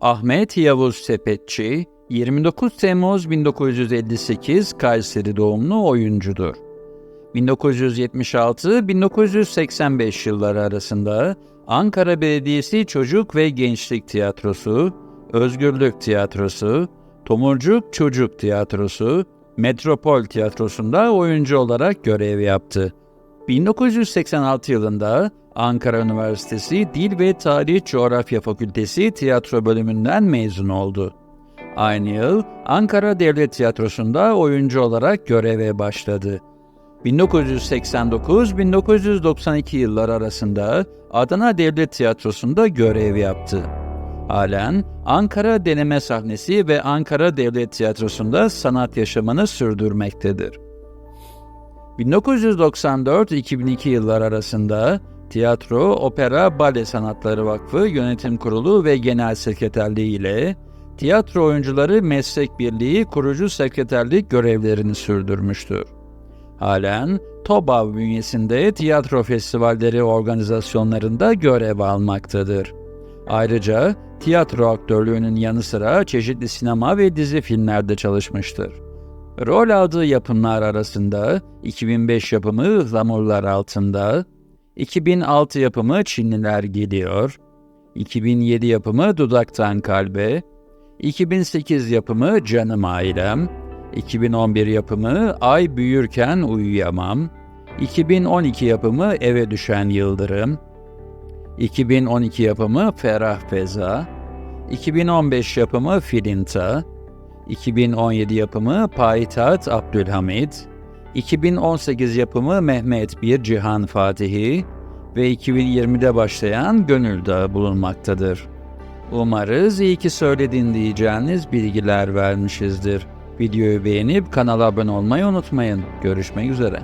Ahmet Yavuz Sepetçi, 29 Temmuz 1958 Kayseri doğumlu oyuncudur. 1976-1985 yılları arasında Ankara Belediyesi Çocuk ve Gençlik Tiyatrosu, Özgürlük Tiyatrosu, Tomurcuk Çocuk Tiyatrosu, Metropol Tiyatrosu'nda oyuncu olarak görev yaptı. 1986 yılında Ankara Üniversitesi Dil ve Tarih Coğrafya Fakültesi tiyatro bölümünden mezun oldu. Aynı yıl Ankara Devlet Tiyatrosu'nda oyuncu olarak göreve başladı. 1989-1992 yıllar arasında Adana Devlet Tiyatrosu'nda görev yaptı. Halen Ankara Deneme Sahnesi ve Ankara Devlet Tiyatrosu'nda sanat yaşamını sürdürmektedir. 1994-2002 yıllar arasında Tiyatro, Opera, Bale Sanatları Vakfı Yönetim Kurulu ve Genel Sekreterliği ile Tiyatro Oyuncuları Meslek Birliği kurucu sekreterlik görevlerini sürdürmüştür. Halen TOBAV bünyesinde tiyatro festivalleri organizasyonlarında görev almaktadır. Ayrıca tiyatro aktörlüğünün yanı sıra çeşitli sinema ve dizi filmlerde çalışmıştır. Rol aldığı yapımlar arasında 2005 yapımı Ihlamurlar Altında, 2006 yapımı Çinliler Geliyor, 2007 yapımı Dudaktan Kalbe, 2008 yapımı Canım Ailem, 2011 yapımı Ay Büyürken Uyuyamam, 2012 yapımı Eve Düşen Yıldırım, 2012 yapımı Ferah Feza, 2015 yapımı Filinta, 2017 yapımı Payitaht Abdülhamid, 2018 yapımı Mehmet Bir Cihan Fatihi ve 2020'de başlayan Gönül Dağı bulunmaktadır. Umarız iyi ki söyledin diyeceğiniz bilgiler vermişizdir. Videoyu beğenip kanala abone olmayı unutmayın. Görüşmek üzere.